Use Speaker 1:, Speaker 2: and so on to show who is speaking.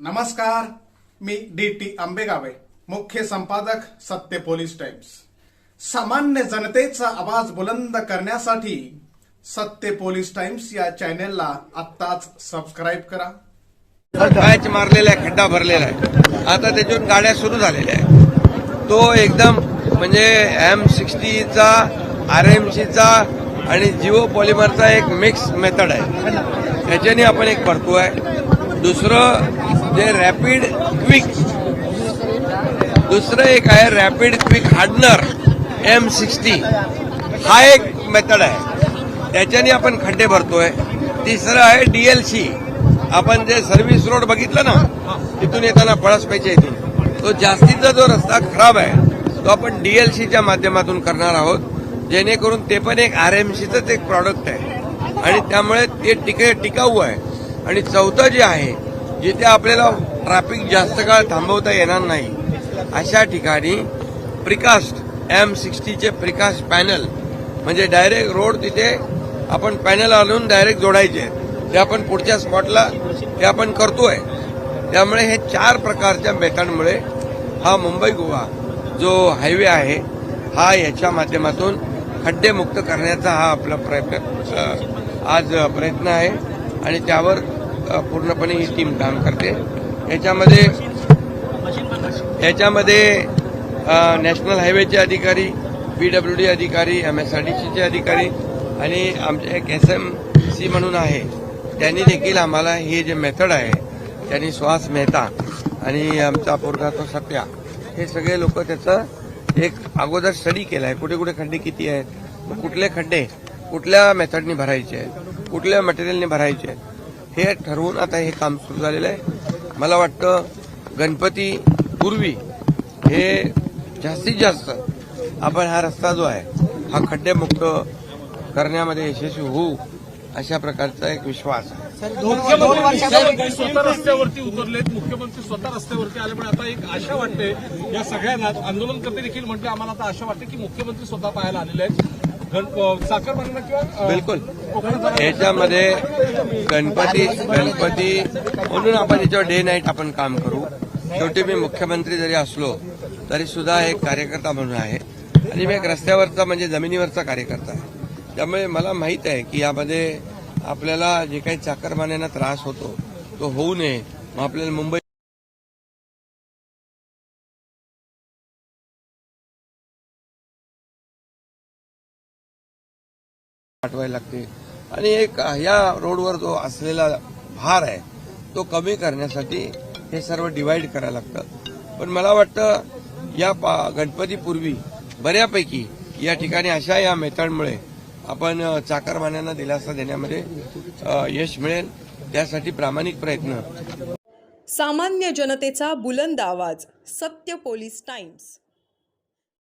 Speaker 1: नमस्कार मी D T आंबेगावे मुख्य संपादक सत्य पोलीस टाइम्स. सामान्य जनतेचा आवाज बुलंद करण्यासाठी सत्य पोलीस टाइम्स या चॅनेलला आत्ताच सबस्क्राईब करा.
Speaker 2: मॅच मारलेला आहे खड्डा भरलेला आहे. आता त्याच्यातून गाड्या सुरू झालेल्या आहेत. तो एकदम म्हणजे एम सिक्स्टीचा आर एम सीचा आणि जिओ पॉलिमरचा एक मिक्स मेथड आहे. त्याच्याने आपण एक भरतो आहे. दुसरं जे रॅपिड क्विक दुसरं एक आहे rapid quick hardener M sixty हा एक मेथड आहे. त्याच्याने आपण खड्डे भरतोय. तिसरं आहे डीएलसी आपण जे सर्व्हिस रोड बघितलं ना तिथून येताना पळसपेच्या इथून. तो जास्तीचा जो रस्ता खराब आहे तो आपण डीएलसीच्या माध्यमातून करणार आहोत. जेणेकरून ते पण एक आर एम सीचंच एक प्रॉडक्ट आहे. आणि त्यामुळे ते टिके टिकाऊ आहे. आणि चौथं जे आहे जिथे आपल्याला ट्रॅफिक जास्त काळ थांबवता येणार नाही अशा ठिकाणी प्रिकास्ट एम सिक्स्टीचे प्रिकास्ट पॅनल म्हणजे डायरेक्ट रोड तिथे आपण पॅनल आणून डायरेक्ट जोडायचे. ते आपण पुढच्या स्पॉटला ते आपण करतोय. त्यामुळे हे चार प्रकारच्या मेथडमुळे हा मुंबई गोवा जो हायवे आहे हा याच्या माध्यमातून खड्डेमुक्त करण्याचा हा आपला प्रयत्न आज प्रयत्न आहे. आणि त्यावर पूर्णपणे ही टीम काम करते. याच्यामध्ये याच्यामध्ये नॅशनल हायवेचे अधिकारी पीडब्ल्यूडी अधिकारी एम एस आर डी सीचे अधिकारी आणि आमचे एक एस एम सी म्हणून आहे. त्यांनी देखील आम्हाला हे जे मेथड आहे त्यांनी सुहास मेहता आणि आमचा पोरगा तो सत्या हे सगळे लोक त्याचं एक अगोदर स्टडी केला आहे. कुठे कुठे खड्डे किती आहेत? कुठले खड्डे? कुठल्या मेथडनी भरायचे आहेत? कुठल्या मटेरियलने भरायचे आहेत? हे ठरवून आता हे काम सुरू झालेलं आहे. मला वाटतं गणपती पूर्वी हे जास्तीत जास्त आपण हा रस्ता जो आहे हा खड्डेमुक्त करण्यामध्ये यशस्वी होऊ अशा प्रकारचा एक विश्वास आहे.
Speaker 3: मुख्यमंत्री स्वतः रस्त्यावरती उतरलेत मुख्यमंत्री स्वतः रस्त्यावरती आल्यामुळे आता एक आशा वाटते. या सगळ्यांना आंदोलनकर्ते देखील म्हटले आम्हाला आता आशा वाटते की मुख्यमंत्री स्वतः पाहायला आलेले आहेत.
Speaker 2: बिलकुल. याच्यामध्ये गणपती गणपती म्हणून आपण याच्यावर डे नाईट आपण काम करू. शेवटी मी मुख्यमंत्री जरी असलो तरी सुद्धा एक कार्यकर्ता म्हणून आहे. आणि मी एक रस्त्यावरचा म्हणजे जमिनीवरचा कार्यकर्ता आहे. त्यामुळे मला माहीत आहे की यामध्ये आपल्याला जे काही चाकरमान्यांना त्रास होतो तो होऊ नये. मग आपल्याला मुंबई पाठवायला लागते. आणि एक या रोडवर जो असलेला भार आहे तो कमी करण्यासाठी हे सर्व डिवाइड करायला लागतं. पण मला वाटतं या पा- गणपतीपूर्वी बऱ्यापैकी या ठिकाणी अशा या मेथडमुळे आपण चाकरमान्यांना दिलासा देण्यामध्ये यश मिळेल. त्यासाठी प्रामाणिक प्रयत्न.
Speaker 4: सामान्य जनतेचा बुलंद आवाज सत्य पोलीस टाइम्स.